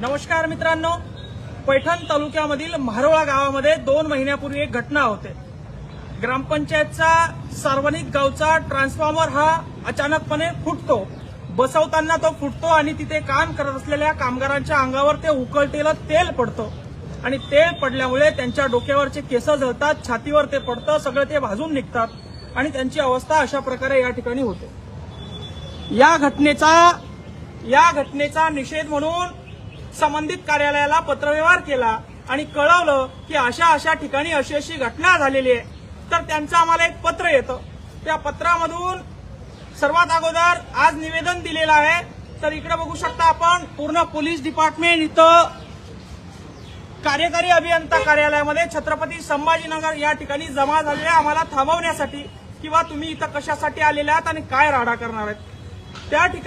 नमस्कार मित्रांनो. पैठण तालुक्यामधील म्हारोळा गावामध्ये दोन महिन्यापूर्वी एक घटना होते. ग्रामपंचायतचा सार्वजनिक गावचा ट्रान्सफॉर्मर हा अचानकपणे फुटतो. बसवताना तो फुटतो आणि तिथे काम करत असलेल्या कामगारांच्या अंगावर ते उकळतेलं तेल पडतं. आणि तेल पडल्यामुळे त्यांच्या डोक्यावरचे केस जळतात छातीवर ते पडतं सगळं ते भाजून निघतात आणि त्यांची अवस्था अशा प्रकारे या ठिकाणी होते. या घटनेचा या घटनेचा निषेध म्हणून संबंधित कार्यालयाला पत्रव्यवहार केला आणि कळवलं की अशा अशा ठिकाणी अशी अशी घटना झालेली आहे. तर त्यांचं आम्हाला एक पत्र येतं. त्या पत्रामधून सर्वात अगोदर आज निवेदन दिलेलं आहे. तर इकडे बघू शकता आपण पूर्ण पोलीस डिपार्टमेंट इथं कार्यकारी अभियंता कार्यालयामध्ये छत्रपती संभाजीनगर या ठिकाणी जमा झालेल्या आम्हाला थांबवण्यासाठी. किंवा तुम्ही इथं कशासाठी आलेले आहात आणि काय राडा करणार आहेत. त्या ठिकाणी